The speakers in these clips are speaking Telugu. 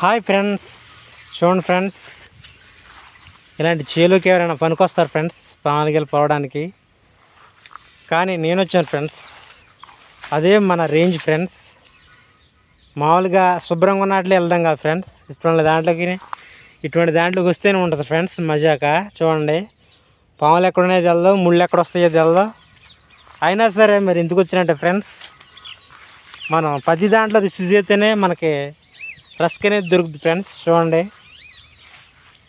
Hi friends. చూడండి ఫ్రెండ్స్. ఇలాంటి చేలోకి ఎవరైనా పనికొస్తారు ఫ్రెండ్స్? పానగిలు పోవడానికి. కానీ నేను వచ్చాను ఫ్రెండ్స్. అదే మన రేంజ్ ఫ్రెండ్స్. మామూలుగా శుభ్రంగా ఉన్నట్లే వెళ్దాం కదా ఫ్రెండ్స్. ఇటువంటి దాంట్లోకి ఇటువంటి దాంట్లోకి వస్తేనే ఉంటుంది ఫ్రెండ్స్ మజాక. చూడండి. పాములు ఎక్కడ ఉన్నాయో తెలదు ముళ్ళు ఎక్కడ వస్తాయో తెలదు. అయినా సరే మరి ఎందుకు వచ్చినట్టే ఫ్రెండ్స్? మనం ప్రతి దాంట్లో రిసీవ్ చేస్తేనే మనకి రస్క్ అనేది దొరుకుతుంది ఫ్రెండ్స్ చూడండి.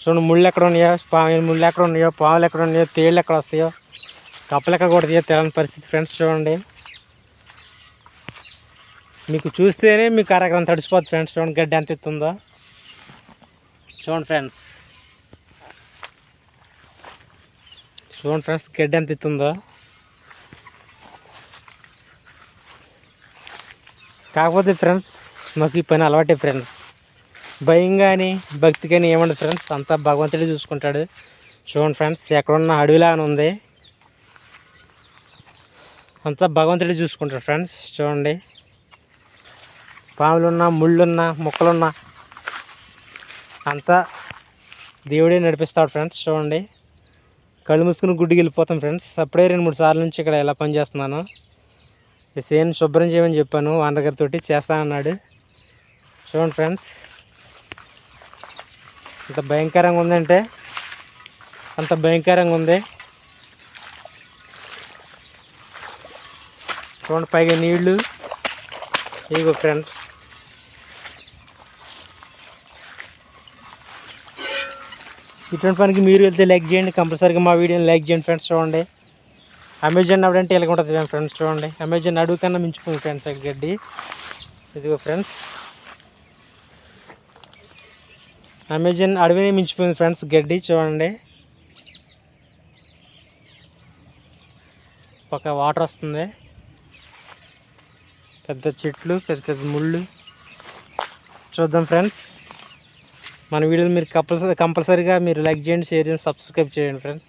చూడండి ముళ్ళు ఎక్కడ ఉన్నాయో పాము ముళ్ళు ఎక్కడ ఉన్నాయో పాములు ఎక్కడ ఉన్నాయో తేళ్ళు ఎక్కడ వస్తాయో కప్పలు ఎక్కడ కొడతాయో తెలియని పరిస్థితి ఫ్రెండ్స్ చూడండి. మీకు చూస్తేనే మీకు అరగరం తడిసిపోతుంది ఫ్రెండ్స్ చూడండి గడ్డి ఎంత ఎత్తుందో. చూడండి ఫ్రెండ్స్. చూడండి ఫ్రెండ్స్ గడ్డి ఎంత ఎత్తుందో. కాకపోతే ఫ్రెండ్స్ మాకు ఈ పని అలవాటే ఫ్రెండ్స్. భయం కానీ భక్తి కానీ ఏమండదు ఫ్రెండ్స్ అంతా భగవంతుడే చూసుకుంటాడు. చూడండి ఫ్రెండ్స్ ఎక్కడున్న అడవిలాగానే ఉంది. అంతా భగవంతుడే చూసుకుంటాడు ఫ్రెండ్స్ చూడండి. పాములున్నా ముళ్ళున్నా మొక్కలున్నా అంతా దేవుడే నడిపిస్తాడు ఫ్రెండ్స్ చూడండి. కళ్ళు మూసుకుని గుడ్డికి వెళ్ళిపోతాం ఫ్రెండ్స్ అప్పుడే రెండు మూడు సార్లు నుంచి ఇక్కడ ఎలా పని చేస్తున్నాను. సేమ్ శుభ్రం చేయమని చెప్పాను వానర్ తోటి చేస్తా అన్నాడు. చూడండి ఫ్రెండ్స్ అంత భయంకరంగా ఉందంటే అంత భయంకరంగా ఉంది. చూడండి పైగా నీళ్ళు ఇగో ఫ్రెండ్స్. ఇటువంటి పనికి మీరు వెళ్తే లైక్ చేయండి కంపల్సరీగా మా వీడియోని లైక్ చేయండి ఫ్రెండ్స్ చూడండి. అమెజాన్ అవ్వడంటే ఇలా ఉంటుంది ఫ్రెండ్స్ చూడండి. అమెజాన్ అడుగు కన్నా మించుకుంది ఫ్రెండ్స్ గడ్డి. ఇదిగో ఫ్రెండ్స్. అమెజాన్ అడవిని మించిపోయింది ఫ్రెండ్స్. గడ్డి చూడండి. ఒక వాటర్ వస్తుంది. పెద్ద చెట్లు పెద్ద పెద్ద ముళ్ళు. చూద్దాం ఫ్రెండ్స్. మన వీడియోలు మీరు కంపల్సరీ కంపల్సరీగా మీరు లైక్ చేయండి షేర్ చేయండి సబ్స్క్రైబ్ చేయండి ఫ్రెండ్స్.